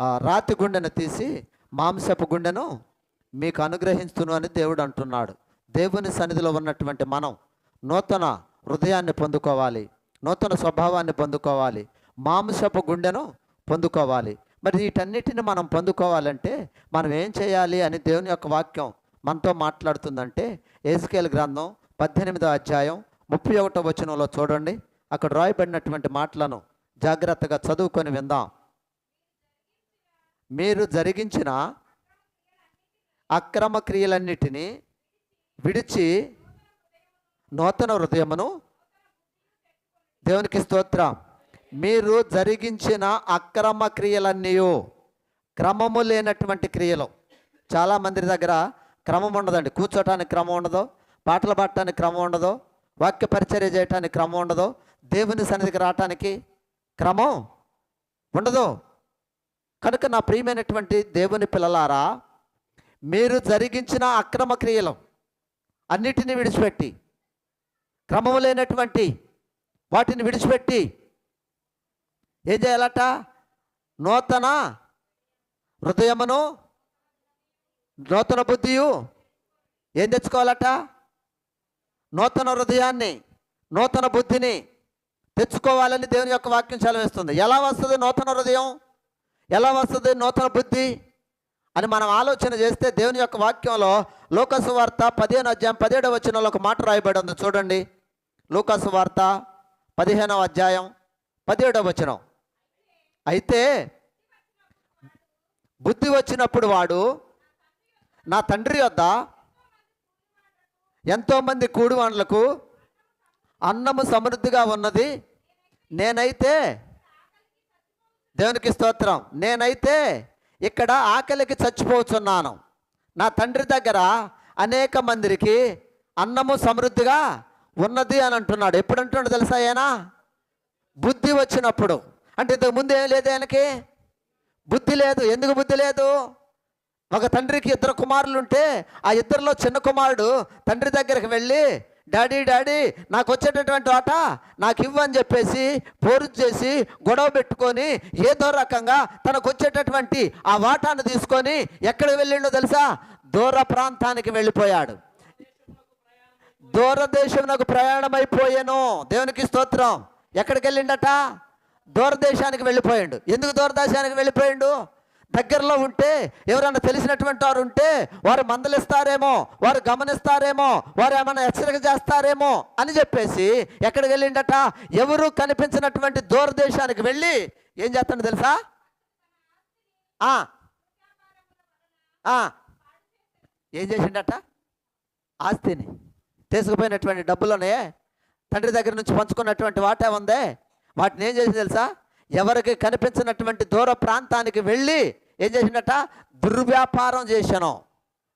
ఆ రాతి గుండెను తీసి మాంసపు గుండెను మీకు అనుగ్రహిస్తును అని దేవుడు అంటున్నాడు. దేవుని సన్నిధిలో ఉన్నటువంటి మనం నూతన హృదయాన్ని పొందుకోవాలి. నూతన స్వభావాన్ని పొందుకోవాలి. మాంసపు గుండెను పొందుకోవాలి. మరి వీటన్నిటిని మనం పొందుకోవాలంటే మనం ఏం చేయాలి అని దేవుని యొక్క వాక్యం మనతో మాట్లాడుతుందంటే ఏజ్కేల్ గ్రంథం పద్దెనిమిదో అధ్యాయం ముప్పై ఒకటో వచనంలో చూడండి. అక్కడ రాయబడినటువంటి మాటలను జాగ్రత్తగా చదువుకొని విందాం. మీరు జరిగించిన అక్రమ క్రియలన్నిటినీ విడిచి నూతన హృదయమును దేవునికి స్తోత్రం. మీరు జరిగించిన అక్రమ క్రియలన్నీ క్రమము లేనటువంటి క్రియలు. చాలామంది దగ్గర క్రమం ఉండదండి. కూర్చోటానికి క్రమం ఉండదు పాటలు పాడటానికి క్రమం ఉండదు వాక్య పరిచర్య చేయటానికి క్రమం ఉండదు దేవుని సన్నిధికి రావటానికి క్రమం ఉండదు. కనుక నా ప్రియమైనటువంటి దేవుని పిల్లలారా మీరు జరిగించిన అక్రమ క్రియలు అన్నిటిని విడిచిపెట్టి క్రమం లేనటువంటి వాటిని విడిచిపెట్టి ఏం చేయాలట? నూతన హృదయమును నూతన బుద్ధియు ఏం తెచ్చుకోవాలట? నూతన హృదయాన్ని నూతన బుద్ధిని తెచ్చుకోవాలని దేవుని యొక్క వాక్యం సెలవిస్తుంది. ఎలా వస్తుంది నూతన హృదయం? ఎలా వస్తుంది? నూతన బుద్ధి అని మనం ఆలోచన చేస్తే దేవుని యొక్క వాక్యంలో లోకసు వార్త పదిహేను అధ్యాయం పదిహేడవ వచనంలో ఒక మాట రాయబడి ఉంది. చూడండి. లోకసు వార్త పదిహేనవ అధ్యాయం పదిహేడవ వచనం. అయితే బుద్ధి వచ్చినప్పుడు వాడు నా తండ్రి వద్ద ఎంతోమంది కూడివాండ్లకు అన్నము సమృద్ధిగా ఉన్నది. నేనైతే దేవునికి స్తోత్రం. నేనైతే ఇక్కడ ఆకలికి చచ్చిపోతున్నాను. నా తండ్రి దగ్గర అనేక మందికి అన్నము సమృద్ధిగా ఉన్నది అని అంటున్నాడు. ఎప్పుడు అంటున్నాడు తెలుసా ఆయన? బుద్ధి వచ్చినప్పుడు. అంటే ఇంతకు ముందు ఏం లేదు ఆయనకి? బుద్ధి లేదు. ఎందుకు బుద్ధి లేదు? ఒక తండ్రికి ఇద్దరు కుమారులు ఉంటే ఆ ఇద్దరిలో చిన్న కుమారుడు తండ్రి దగ్గరికి వెళ్ళి డాడీ డాడీ నాకు వచ్చేటటువంటి ఆట నాకు ఇవ్వని చెప్పేసి పోరు చేసి గొడవ పెట్టుకొని ఏదో రకంగా తనకు వచ్చేటటువంటి ఆ వాటాను తీసుకొని ఎక్కడికి వెళ్ళిండో తెలుసా? దూర ప్రాంతానికి వెళ్ళిపోయాడు. దూరదేశంలో ప్రయాణమైపోయాను. దేవునికి స్తోత్రం. ఎక్కడికి వెళ్ళిండట? దూరదేశానికి వెళ్ళిపోయాడు. ఎందుకు దూరదేశానికి వెళ్ళిపోయాడు? దగ్గరలో ఉంటే ఎవరైనా తెలిసినటువంటి వారు ఉంటే వారు మందలిస్తారేమో వారు గమనిస్తారేమో వారు ఏమైనా హెచ్చరిక చేస్తారేమో అని చెప్పేసి ఎక్కడికి వెళ్ళిండట? ఎవరు కనిపించినటువంటి దూరదేశానికి వెళ్ళి ఏం చేస్తాడు తెలుసా? ఏం చేసిండట? ఆస్తిని తీసుకుపోయినటువంటి డబ్బులోనే తండ్రి దగ్గర నుంచి పంచుకున్నటువంటి వాటే ఉందే? వాటిని ఏం చేసి తెలుసా? ఎవరికి కనిపించినటువంటి దూర ప్రాంతానికి వెళ్ళి ఏం చేసిండట? దుర్వ్యాపారం చేశాను.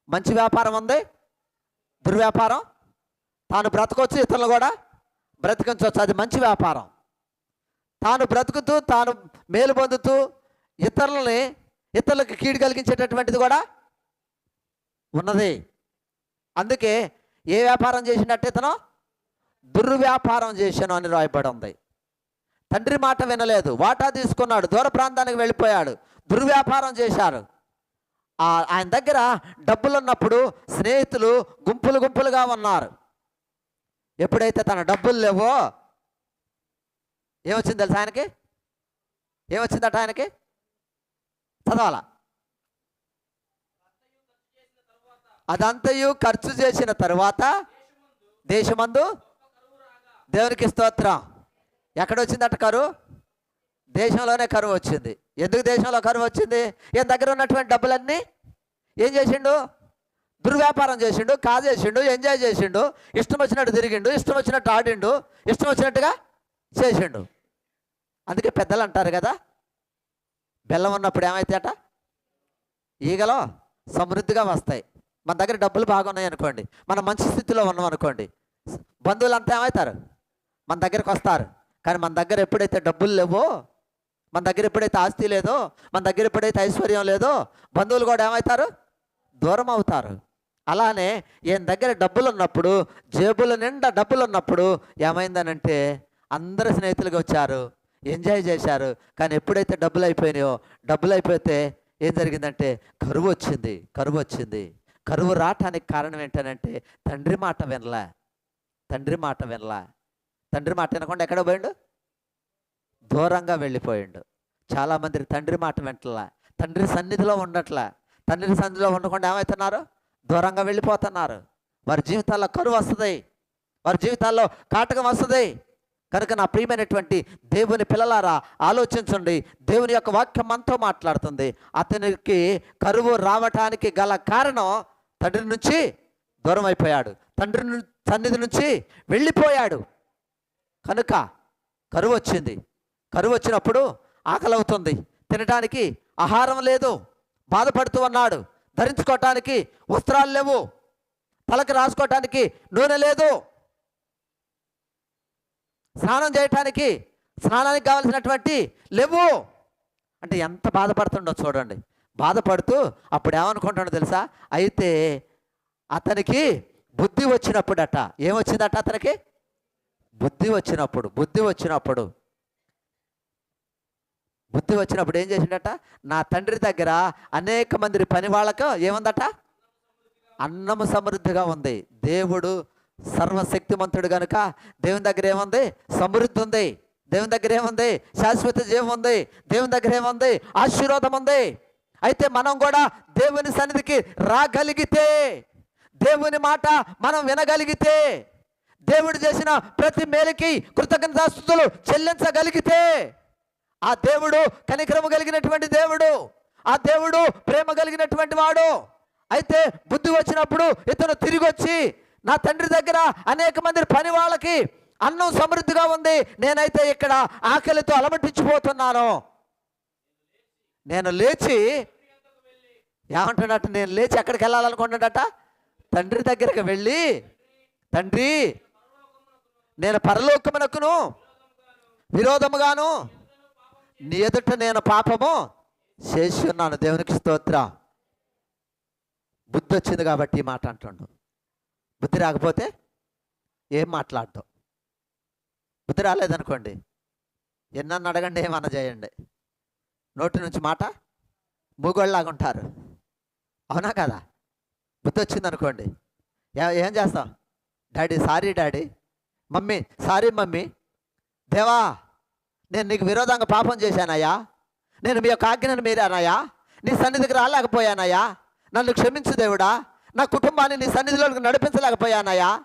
మంచి వ్యాపారం ఉంది. దుర్వ్యాపారం. తాను బ్రతకొచ్చు ఇతరులు కూడా. బ్రతికించవచ్చు అది మంచి వ్యాపారం. తాను బ్రతుకుతూ తాను మేలు పొందుతూ ఇతరులని ఇతరులకు కీడు కలిగించేటటువంటిది కూడా ఉన్నది. అందుకే ఏ వ్యాపారం చేసినట్టు ఇతను? దుర్వ్యాపారం చేశాను అని రాయబడి ఉంది. తండ్రి మాట వినలేదు. వాటా తీసుకున్నాడు. దూర ప్రాంతానికి వెళ్ళిపోయాడు. దుర్వ్యాపారం చేశారు. ఆయన దగ్గర డబ్బులు ఉన్నప్పుడు స్నేహితులు గుంపులు గుంపులుగా ఉన్నారు. ఎప్పుడైతే తన డబ్బులు లేవో ఏమొచ్చింది తెలుసా ఆయనకి? ఏమొచ్చిందట ఆయనకి? చదవాలా? అదంతయు ఖర్చు చేసిన తరువాత దేశమందు దేవునికి స్తోత్రం. ఎక్కడ వచ్చిందట కరువు? దేశంలోనే కరువు వచ్చింది. ఎందుకు దేశంలో కరువు వచ్చింది? ఈయన దగ్గర ఉన్నటువంటి డబ్బులన్నీ ఏం చేసిండు? దుర్వ్యాపారం చేసిండు కాజేసిండు ఎంజాయ్ చేసిండు ఇష్టం వచ్చినట్టు తిరిగిండు ఇష్టం వచ్చినట్టు ఆడిండు ఇష్టం వచ్చినట్టుగా చేసిండు. అందుకే పెద్దలు అంటారు కదా బెల్లం ఉన్నప్పుడు ఏమైతాయట? ఈగలో సమృద్ధిగా వస్తాయి. మన దగ్గర డబ్బులు బాగున్నాయి అనుకోండి మనం మంచి స్థితిలో ఉన్నాం అనుకోండి బంధువులు అంతా ఏమవుతారు మన దగ్గరికి వస్తారు. కానీ మన దగ్గర ఎప్పుడైతే డబ్బులు లేవో మన దగ్గర ఎప్పుడైతే ఆస్తి లేదో మన దగ్గర ఎప్పుడైతే ఐశ్వర్యం లేదో బంధువులు కూడా ఏమవుతారు? దూరం అవుతారు. అలానే ఈయన దగ్గర డబ్బులు ఉన్నప్పుడు జేబుల నిండా డబ్బులు ఉన్నప్పుడు ఏమైందనంటే అందరు స్నేహితులుగా వచ్చారు ఎంజాయ్ చేశారు. కానీ ఎప్పుడైతే డబ్బులు అయిపోయినాయో డబ్బులు అయిపోతే ఏం జరిగిందంటే కరువు వచ్చింది కరువు వచ్చింది. కరువు రావటానికి కారణం ఏంటనంటే తండ్రి మాట వినలా. తండ్రి మాట వినలా. తండ్రి మాట వినకుండా ఎక్కడ పోయిండు? దూరంగా వెళ్ళిపోయిండు. చాలామంది తండ్రి మాట వెంటలా. తండ్రి సన్నిధిలో ఉండట్లా. తండ్రి సన్నిధిలో ఉండకుండా ఏమవుతున్నారు దూరంగా వెళ్ళిపోతున్నారు. వారి జీవితాల్లో కరువు వస్తుంది. వారి జీవితాల్లో కాటకం వస్తుంది. కనుక నా ప్రియమైనటువంటి దేవుని పిల్లలారా ఆలోచించండి. దేవుని యొక్క వాక్యం మనతో మాట్లాడుతుంది. అతనికి కరువు రావటానికి గల కారణం తండ్రి నుంచి దూరం అయిపోయాడు తండ్రి సన్నిధి నుంచి వెళ్ళిపోయాడు. కనుక కరువు వచ్చింది. కరువు వచ్చినప్పుడు ఆకలి అవుతుంది తినడానికి ఆహారం లేదు. బాధపడుతూ ఉన్నాడు. ధరించుకోవటానికి వస్త్రాలు లేవు. తలకి రాసుకోవటానికి నూనె లేదు. స్నానం చేయటానికి స్నానానికి కావలసినటువంటి లేవు. అంటే ఎంత బాధపడుతుండో చూడండి. బాధపడుతూ అప్పుడు ఏమనుకుంటాడో తెలుసా? అయితే అతనికి బుద్ధి వచ్చినప్పుడట. ఏమొచ్చిందట అతనికి? బుద్ధి వచ్చినప్పుడు బుద్ధి వచ్చినప్పుడు బుద్ధి వచ్చినప్పుడు ఏం చేసిండట? నా తండ్రి దగ్గర అనేక మంది పని వాళ్ళకు ఏముందట? అన్నము సమృద్ధిగా ఉంది. దేవుడు సర్వశక్తిమంతుడు కనుక దేవుని దగ్గర ఏముంది? సమృద్ధి ఉంది. దేవుని దగ్గర ఏముంది? శాశ్వత జీవం ఉంది. దేవుని దగ్గర ఏముంది? ఆశీర్వాదం ఉంది. అయితే మనం కూడా దేవుని సన్నిధికి రాగలిగితే దేవుని మాట మనం వినగలిగితే దేవుడు చేసిన ప్రతి మేలుకి కృతజ్ఞతాస్తుతులు చెల్లించగలిగితే ఆ దేవుడు కనికరము కలిగినటువంటి దేవుడు ఆ దేవుడు ప్రేమ కలిగినటువంటి వాడు. అయితే బుద్ధి వచ్చినప్పుడు ఇతను తిరిగి వచ్చి నా తండ్రి దగ్గర అనేక మంది పని వాళ్ళకి అన్నం సమృద్ధిగా ఉంది నేనైతే ఇక్కడ ఆకలితో అలమటించిపోతున్నాను. నేను లేచి ఏమంటాడట నేను లేచి ఎక్కడికి వెళ్ళాలనుకున్నాడట తండ్రి దగ్గరికి వెళ్ళి తండ్రి నేను పరలోకమునకును విరోధముగాను నీ ఎదుట నేను పాపము చేసి ఉన్నాను. దేవునికి స్తోత్ర. బుద్ధి వచ్చింది కాబట్టి ఈ మాట అంటుండు. బుద్ధి రాకపోతే ఏం మాట్లాడటం బుద్ధి రాలేదనుకోండి ఎన్నన్ను అడగండి ఏమన్నా చేయండి. నోటి నుంచి మాట మూగోళ్ళలాగా ఉంటారు. అవునా కదా? బుద్ధి వచ్చింది అనుకోండి ఏం చేస్తాం daddy sorry daddy. Mummy sorry mummy. దేవా నేను నీకు విరోధంగా పాపం చేశానయ్యా. నేను మీ యొక్క ఆజ్ఞను మీరానయ్యా. నీ సన్నిధికి రాలేకపోయానయ్యా. నన్ను క్షమించు దేవుడా. నా కుటుంబాన్ని నీ సన్నిధిలోకి నడిపించలేకపోయానయ్యా.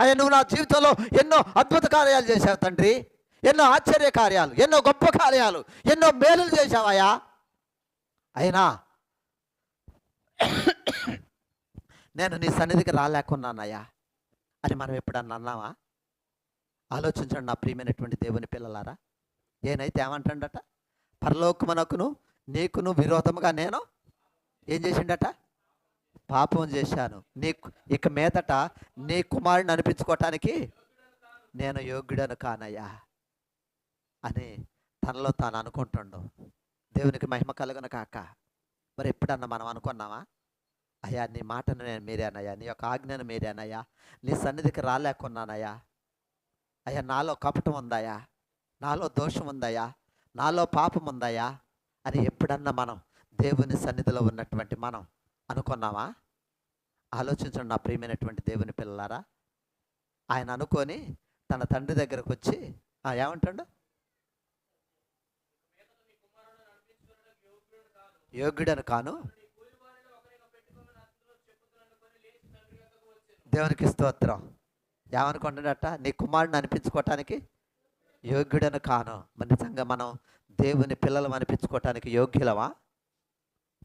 అయ్యా నువ్వు నా జీవితంలో ఎన్నో అద్భుత కార్యాలు చేశావు తండ్రి. ఎన్నో ఆశ్చర్య కార్యాలు ఎన్నో గొప్ప కార్యాలు ఎన్నో మేలులు చేశావయ్యా. అయినా నేను నీ సన్నిధికి రాలేకున్నానయ్యా. అని మనం ఎప్పుడన్నా అన్నావా? ఆలోచించండి నా ప్రియమైనటువంటి దేవుని పిల్లలారా. నేనైతే ఏమంటాడట? పరలోకమునకును నీకును విరోధముగా నేను ఏం చేసిండట? పాపం చేశాను. నీ ఇక మీదట నీ కుమారుని అనిపించుకోవటానికి నేను యోగ్యుడను కానయ్యా అని తనలో తాను అనుకుంటుండు. దేవునికి మహిమ కలుగును కాక మరి ఎప్పుడన్నా మనం అనుకున్నామా? అయ్యా నీ మాటను నేను మీరేనయ్యా నీ యొక్క ఆజ్ఞను మీరేనయ్యా నీ సన్నిధికి రాలేకున్నానయ్యా. అయ్యా నాలో కపటం ఉందాయా నాలో దోషం ఉందాయా నాలో పాపం ఉందాయా అని ఎప్పుడన్నా మనం దేవుని సన్నిధిలో ఉన్నటువంటి మనం అనుకున్నామా? ఆలోచించండి నా ప్రియమైనటువంటి దేవుని పిల్లలారా. ఆయన అనుకొని తన తండ్రి దగ్గరకు వచ్చి ఏమంటాడు? యోగ్యుడను కాను. దేవునికి స్తోత్రం. ఏమనుకుంటున్నట్ట నీ కుమారుడిని అనిపించుకోవటానికి యోగ్యుడను కాను. మరి నిజంగా మనం దేవుని పిల్లలు అనిపించుకోవటానికి యోగ్యులమా?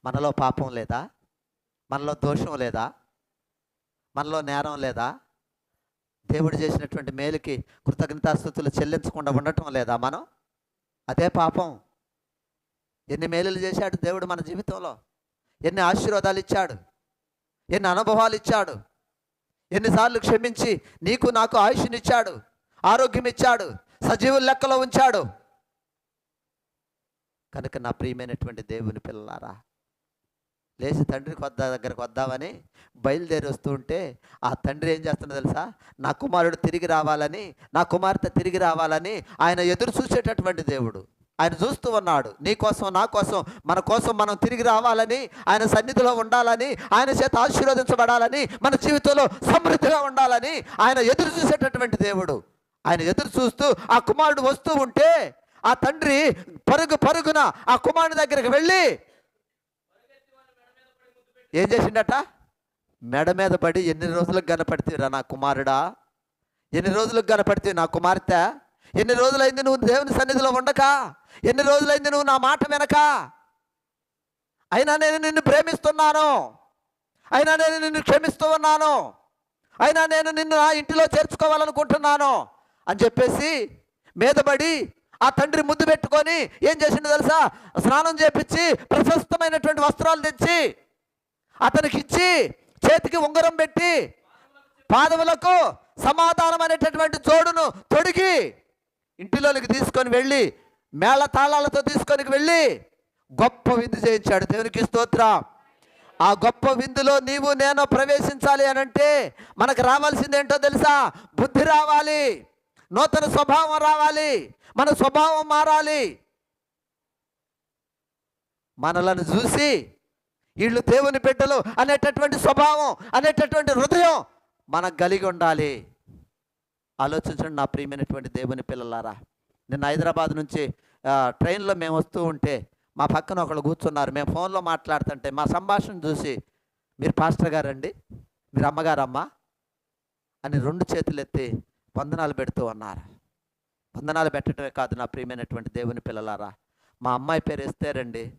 మనలో పాపం లేదా? మనలో దోషం లేదా? మనలో నేరం లేదా? దేవుడు చేసినటువంటి మేలుకి కృతజ్ఞతాస్థుతులు చెల్లించకుండా ఉండటం లేదా మనం? అదే పాపం. ఎన్ని మేలులు చేశాడు దేవుడు మన జీవితంలో? ఎన్ని ఆశీర్వాదాలు ఇచ్చాడు? ఎన్ని అనుభవాలు ఇచ్చాడు? ఎన్నిసార్లు క్షమించి నీకు నాకు ఆయుష్నిచ్చాడు ఆరోగ్యం ఇచ్చాడు సజీవుల లెక్కలో ఉంచాడు. కనుక నా ప్రియమైనటువంటి దేవుని పిల్లలారా లేచి తండ్రికి వద్ద దగ్గరకు వద్దామని బయలుదేరి వస్తూ ఉంటే ఆ తండ్రి ఏం చేస్తున్నా తెలుసా? నా కుమారుడు తిరిగి రావాలని నా కుమార్తె తిరిగి రావాలని ఆయన ఎదురు చూసేటటువంటి దేవుడు. ఆయన చూస్తూ ఉన్నాడు. నీ కోసం నా కోసం మన కోసం మనం తిరిగి రావాలని ఆయన సన్నిధిలో ఉండాలని ఆయన చేత ఆశీర్వదించబడాలని మన జీవితంలో సమృద్ధిగా ఉండాలని ఆయన ఎదురు చూసేటటువంటి దేవుడు. ఆయన ఎదురు చూస్తూ ఆ కుమారుడు వస్తూ ఉంటే ఆ తండ్రి పరుగు పరుగున ఆ కుమారుడి దగ్గరికి వెళ్ళి ఏం చేసిండట? మెడ మీద పడి ఎన్ని రోజులకు కనపడితేరా నా కుమారుడా? ఎన్ని రోజులకు కనపడితే నా కుమార్తె? ఎన్ని రోజులైంది నువ్వు దేవుని సన్నిధిలో ఉండక? ఎన్ని రోజులైంది నువ్వు నా మాట వెనక? అయినా నేను నిన్ను ప్రేమిస్తున్నాను. అయినా నేను నిన్ను క్షమిస్తూ ఉన్నాను. అయినా నేను నిన్ను నా ఇంటిలో చేర్చుకోవాలనుకుంటున్నాను. అని చెప్పేసి మీదపడి ఆ తండ్రి ముద్దు పెట్టుకొని ఏం చేసిండో తెలుసా? స్నానం చేపించి ప్రశస్తమైనటువంటి వస్త్రాలు తెచ్చి అతనికి ఇచ్చి చేతికి ఉంగరం పెట్టి పాదములకు సమాధానం అనేటటువంటి జోడును తొడిగి ఇంటిలోనికి తీసుకొని వెళ్ళి మేళ తాళాలతో తీసుకొని వెళ్ళి గొప్ప విందు చేయించాడు దేవునికి స్తోత్రం. ఆ గొప్ప విందులో నీవు నేను ప్రవేశించాలి అని అంటే మనకు రావాల్సింది ఏంటో తెలుసా? బుద్ధి రావాలి నూతన స్వభావం రావాలి మన స్వభావం మారాలి. మనలను చూసి వీళ్ళు దేవుని బిడ్డలు అనేటటువంటి స్వభావం అనేటటువంటి హృదయం మనకు కలిగి ఉండాలి. ఆలోచించండి నా ప్రియమైనటువంటి దేవుని పిల్లలారా నిన్న హైదరాబాద్ నుంచి ట్రైన్లో మేము వస్తూ ఉంటే మా పక్కన ఒకళ్ళు కూర్చున్నారు. మేము ఫోన్లో మాట్లాడుతుంటే మా సంభాషణ చూసి మీరు పాస్టర్ గారండి? మీరు అమ్మగారమ్మా? అని రెండు చేతులు ఎత్తి వందనాలు పెడుతూ ఉన్నారు. వందనాలు పెట్టడమే కాదు నా ప్రియమైనటువంటి దేవుని పిల్లలారా. మా అమ్మాయి పేరు ఎస్తేరండి.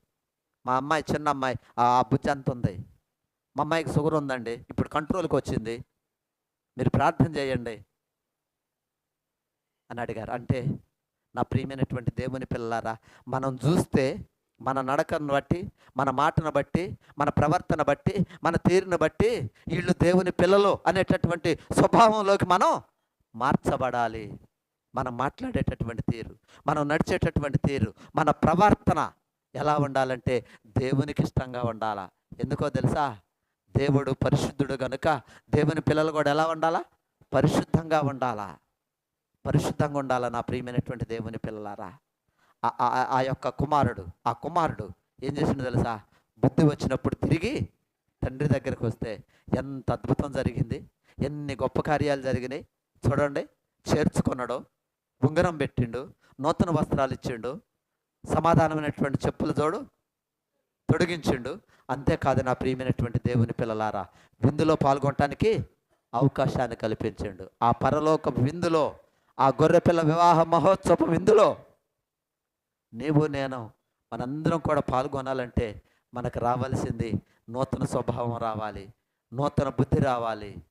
మా అమ్మాయి చిన్న అమ్మాయి. ఆ బుజ్జి అంత ఉంది. మా అమ్మాయికి షుగర్ ఉందండి. ఇప్పుడు కంట్రోల్కి వచ్చింది. మీరు ప్రార్థన చేయండి. అని అడిగారు. అంటే నా ప్రియమైనటువంటి దేవుని పిల్లలారా మనం చూస్తే మన నడకను బట్టి మన మాటను బట్టి మన ప్రవర్తన బట్టి మన తీరును బట్టి వీళ్ళు దేవుని పిల్లలు అనేటటువంటి స్వభావంలోకి మనం మార్చబడాలి. మనం మాట్లాడేటటువంటి తీరు మనం నడిచేటటువంటి తీరు మన ప్రవర్తన ఎలా ఉండాలంటే దేవునికి ఇష్టంగా ఉండాలా? ఎందుకో తెలుసా? దేవుడు పరిశుద్ధుడు గనుక దేవుని పిల్లలు కూడా ఎలా ఉండాలా? పరిశుద్ధంగా ఉండాలా? పరిశుద్ధంగా ఉండాలా నా ప్రియమైనటువంటి దేవుని పిల్లలారా? ఆ- యొక్క కుమారుడు ఆ కుమారుడు ఏం చేసిండో తెలుసా? బుద్ధి వచ్చినప్పుడు తిరిగి తండ్రి దగ్గరికి వస్తే ఎంత అద్భుతం జరిగింది. ఎన్ని గొప్ప కార్యాలు జరిగినాయి. చూడండి చేర్చుకున్నాడు ఉంగరం పెట్టిండు నూతన వస్త్రాలు ఇచ్చిండు సమాధానమైనటువంటి చెప్పులు తోడు తొడిగించిండు. అంతేకాదు నా ప్రియమైనటువంటి దేవుని పిల్లలారా విందులో పాల్గొనటానికి అవకాశాన్ని కల్పించిండు. ఆ పరలోక విందులో ఆ గొర్రెపిల్ల వివాహ మహోత్సవం ఇందులో నీవు నేను మనందరం కూడా పాల్గొనాలంటే మనకు రావాల్సింది నూతన స్వభావం రావాలి నూతన బుద్ధి రావాలి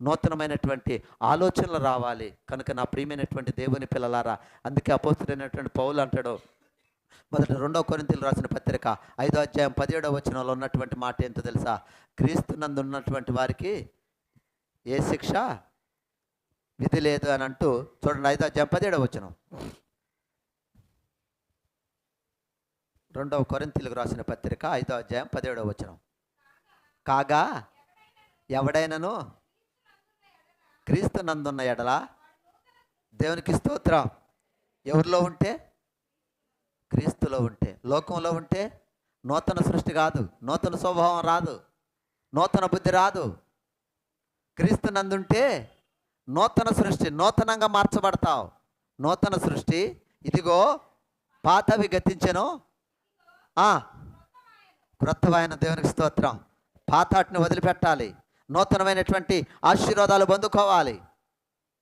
నూతనమైనటువంటి ఆలోచనలు రావాలి. కనుక నా ప్రియమైనటువంటి దేవుని పిల్లలారా అందుకే అపోస్తుడైనటువంటి పౌలు అంటాడు మొదట రెండో కొరింతలు రాసిన పత్రిక ఐదో అధ్యాయం పదిహేడో వచనంలో ఉన్నటువంటి మాట ఏంటో తెలుసా? క్రీస్తు నందు ఉన్నటువంటి వారికి ఏ శిక్ష విధి లేదు అని అంటూ చూడండి ఐదో జంపదేడ పదిహేడవ రెండవ కొరింతలకు రాసిన పత్రిక ఐదో అధ్యాయం పదిహేడవ వచ్చిన కాగా ఎవడైనను క్రీస్తు నందున్న ఎడల దేవునికి స్తోత్రం. ఎవరిలో ఉంటే? క్రీస్తులో ఉంటే. లోకంలో ఉంటే? నూతన సృష్టి కాదు నూతన స్వభావం రాదు నూతన బుద్ధి రాదు. క్రీస్తు నందుంటే నూతన సృష్టి నూతనంగా మార్చబడతావు. నూతన సృష్టి ఇదిగో పాతవి గతించెను. క్రొత్తమైన దేవునికి స్తోత్రం. పాతాటిని వదిలిపెట్టాలి. నూతనమైనటువంటి ఆశీర్వాదాలు పొందుకోవాలి.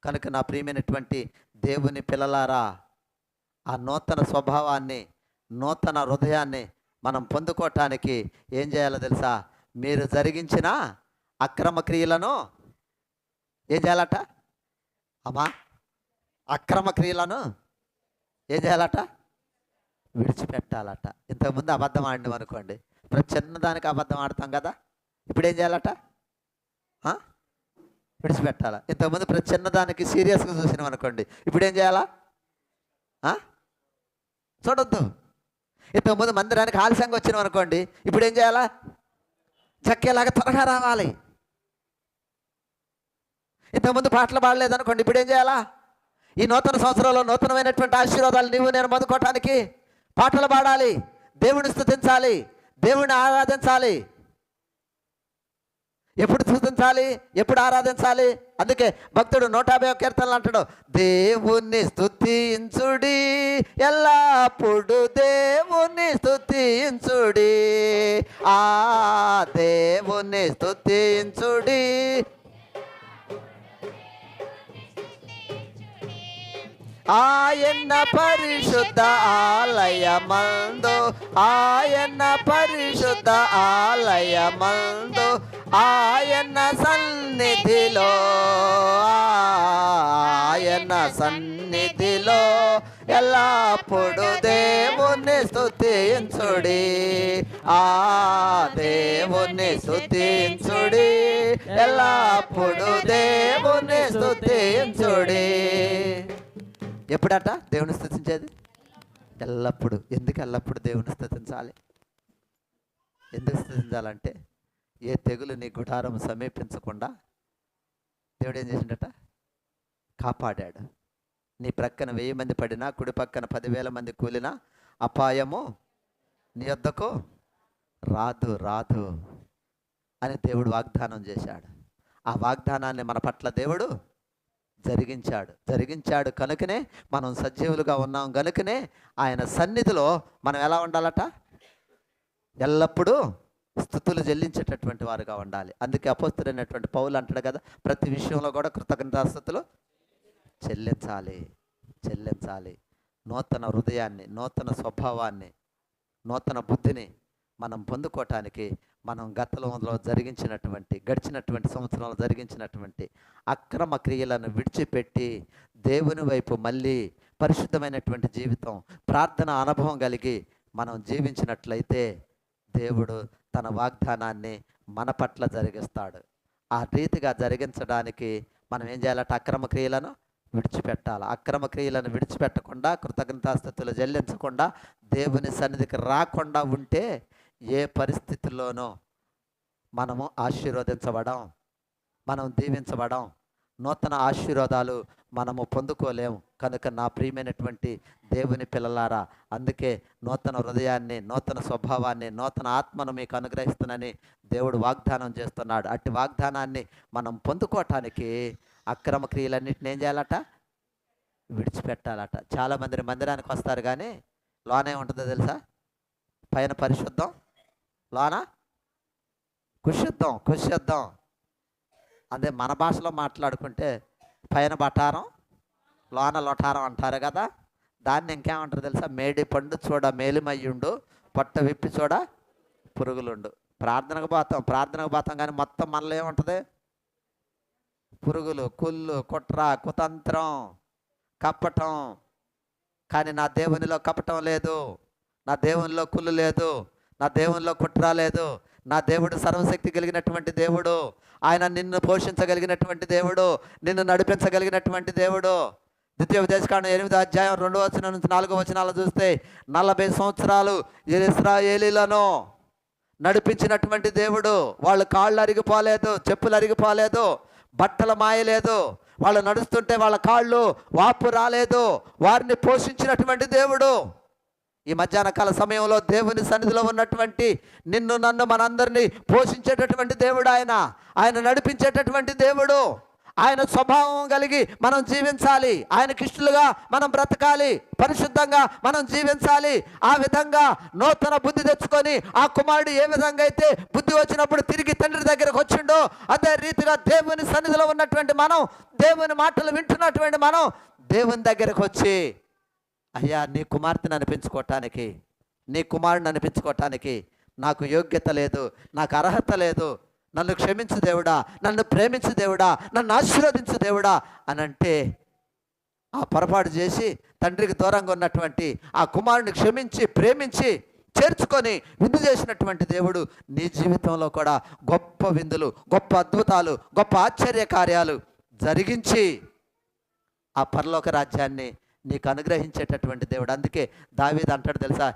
కనుక నా ప్రియమైనటువంటి దేవుని పిల్లలారా ఆ నూతన స్వభావాన్ని నూతన హృదయాన్ని మనం పొందుకోవటానికి ఏం చేయాలో తెలుసా? మీరు జరిగించిన అక్రమ క్రియలను ఏం చేయాలట? అమ్మా అక్రమ క్రియలను ఏం చేయాలట? విడిచిపెట్టాలట. ఇంతకుముందు అబద్ధం ఆడినాం అనుకోండి. ఇప్పుడు చిన్నదానికి అబద్ధం ఆడతాం కదా? ఇప్పుడు ఏం చేయాలట? విడిచిపెట్టాలా? ఇంతకుముందు ప్రతి చిన్నదానికి సీరియస్గా చూసినాం అనుకోండి. ఇప్పుడు ఏం చేయాలా? చూడొద్దు. ఇంతకుముందు మందిరానికి ఆలస్యంగా వచ్చినాం అనుకోండి. ఇప్పుడు ఏం చేయాలా? చక్కేలాగా త్వరగా రావాలి. ఇంతకుముందు పాటలు పాడలేదనుకోండి ఇప్పుడు ఏం చేయాలా? ఈ నూతన సంవత్సరంలో నూతనమైనటువంటి ఆశీర్వాదాలు నీవు నేను పొందుకోవటానికి పాటలు పాడాలి దేవుని స్థుతించాలి దేవుని ఆరాధించాలి. ఎప్పుడు స్థుతించాలి ఎప్పుడు ఆరాధించాలి? అందుకే భక్తుడు నూట యాభై ఒక కీర్తనలు అంటాడు దేవుణ్ణి స్థుతించుడి ఎల్లప్పుడు దేవుణ్ణి స్థుతించుడి ఆ దేవుణ్ణి స్థుతించుడి ఆయన పరిశుద్ధ ఆలయమందు ఆయన పరిశుద్ధ ఆలయమందు ఆయన సన్నిధిలో ఆయన సన్నిధిలో ఎల్లప్పుడు దేవుణ్ణి స్థుతించుడి ఆ దేవుణ్ణి స్థుతించుడి ఎల్లప్పుడు దేవుణ్ణి స్థుతించుడి ఎప్పుడట దేవుని స్థుతించేది? ఎల్లప్పుడు. ఎందుకు ఎల్లప్పుడు దేవుని స్థుతించాలి? ఎందుకు స్థుతించాలంటే ఏ తెగులు నీ గుడారం సమీపించకుండా దేవుడు ఏం చేసిండట? కాపాడాడు. నీ ప్రక్కన వెయ్యి మంది పడినా కుడి పక్కన పదివేల మంది కూలినా అపాయము నీ వద్దకు రాదు రాదు అని దేవుడు వాగ్దానం చేశాడు. ఆ వాగ్దానాన్ని మన పట్ల దేవుడు జరిగించాడు. జరిగించాడు కనుకనే మనం సజీవులుగా ఉన్నాం కనుకనే ఆయన సన్నిధిలో మనం ఎలా ఉండాలట? ఎల్లప్పుడూ స్థుతులు చెల్లించేటటువంటి వారుగా ఉండాలి. అందుకే అపోస్తులైనటువంటి పౌలు అంటాడు కదా ప్రతి విషయంలో కూడా కృతజ్ఞతాస్థుతులు చెల్లించాలి చెల్లించాలి. నూతన హృదయాన్ని నూతన స్వభావాన్ని నూతన బుద్ధిని మనం పొందుకోవటానికి మనం గతంలో జరిగించినటువంటి గడిచినటువంటి సంవత్సరంలో జరిగించినటువంటి అక్రమ క్రియలను విడిచిపెట్టి దేవుని వైపు మళ్ళీ పరిశుద్ధమైనటువంటి జీవితం ప్రార్థన అనుభవం కలిగి మనం జీవించినట్లయితే దేవుడు తన వాగ్దానాన్ని మన పట్ల జరిగిస్తాడు. ఆ రీతిగా జరిగించడానికి మనం ఏం చేయాలంటే? అక్రమ క్రియలను విడిచిపెట్టాలి. అక్రమ క్రియలను విడిచిపెట్టకుండా కృతజ్ఞతాస్థుతులు చెల్లించకుండా దేవుని సన్నిధికి రాకుండా ఉంటే ఏ పరిస్థితుల్లోనూ మనము ఆశీర్వదించబడం మనం దీవించబడం నూతన ఆశీర్వాదాలు మనము పొందుకోలేము. కనుక నా ప్రియమైనటువంటి దేవుని పిల్లలారా అందుకే నూతన హృదయాన్ని నూతన స్వభావాన్ని నూతన ఆత్మను మీకు అనుగ్రహిస్తున్నని దేవుడు వాగ్దానం చేస్తున్నాడు. అట్టి వాగ్దానాన్ని మనం పొందుకోవటానికి అక్రమ క్రియలన్నింటిని ఏం చేయాలట? విడిచిపెట్టాలట. చాలామంది మందిరానికి వస్తారు కానీ లోనే ఉంటుందో తెలుసా? పైన పరిశుద్ధం లోన? కుషిద్దాం కుషిద్దాం. అదే మన భాషలో మాట్లాడుకుంటే పైన బఠారం లోన లొఠారం అంటారు కదా దాన్ని ఇంకేమంటారు తెలుసా? మేడి పండు చూడ మేలిమయ్యుండు పొట్ట విప్పి చూడ పురుగులుండు. ప్రార్థనకు పోతాం ప్రార్థనకు పోతాం కానీ మొత్తం మనలో ఏముంటుంది? పురుగులు కుళ్ళు కుట్ర కుతంత్రం కప్పటం. కానీ నా దేవునిలో కపటం లేదు నా దేవునిలో కుళ్ళు లేదు. నా దేవునిలో కుట్ర లేదు నా దేవుడు సర్వశక్తి కలిగినటువంటి దేవుడు. ఆయన నిన్ను పోషించగలిగినటువంటి దేవుడు. నిన్ను నడిపించగలిగినటువంటి దేవుడు. ద్వితీయ ఉపదేశకాండం ఎనిమిది అధ్యాయం రెండో వచనం నుంచి నాలుగో వచనాలు చూస్తే నలభై సంవత్సరాలు ఇస్రాయేలీలను నడిపించినటువంటి దేవుడు. వాళ్ళు కాళ్ళు అరిగిపోలేదు చెప్పులు అరిగిపోలేదు బట్టలు మాయలేదు. వాళ్ళు నడుస్తుంటే వాళ్ళ కాళ్ళు వాపు రాలేదు. వారిని పోషించినటువంటి దేవుడు. ఈ మధ్యాహ్న కాల సమయంలో దేవుని సన్నిధిలో ఉన్నటువంటి నిన్ను నన్ను మనందరినీ పోషించేటటువంటి దేవుడు ఆయన. ఆయన నడిపించేటటువంటి దేవుడు. ఆయన స్వభావం కలిగి మనం జీవించాలి. ఆయనకి ఇష్టలుగా మనం బ్రతకాలి. పరిశుద్ధంగా మనం జీవించాలి. ఆ విధంగా నూతన బుద్ధి తెచ్చుకొని ఆ కుమారుడు ఏ విధంగా అయితే బుద్ధి వచ్చినప్పుడు తిరిగి తండ్రి దగ్గరకు వచ్చిండో అదే రీతిగా దేవుని సన్నిధిలో ఉన్నటువంటి మనం దేవుని మాటలు వింటున్నటువంటి మనం దేవుని దగ్గరకు వచ్చి అయ్యా నీ కుమార్తెను అనిపించుకోవటానికి నీ కుమారుని అనిపించుకోవటానికి నాకు యోగ్యత లేదు నాకు అర్హత లేదు. నన్ను క్షమించు దేవుడా నన్ను ప్రేమించు దేవుడా నన్ను ఆశీర్వదించు దేవుడా అని అంటే ఆ పొరపాటు చేసి తండ్రికి దూరంగా ఉన్నటువంటి ఆ కుమారుని క్షమించి ప్రేమించి చేర్చుకొని విందు చేసినటువంటి దేవుడు నీ జీవితంలో కూడా గొప్ప విందులు గొప్ప అద్భుతాలు గొప్ప ఆశ్చర్య కార్యాలు జరిగించి ఆ పరలోక రాజ్యాన్ని నీకు అనుగ్రహించేటటువంటి దేవుడు. అందుకే దావీదు అంటాడు తెలుసా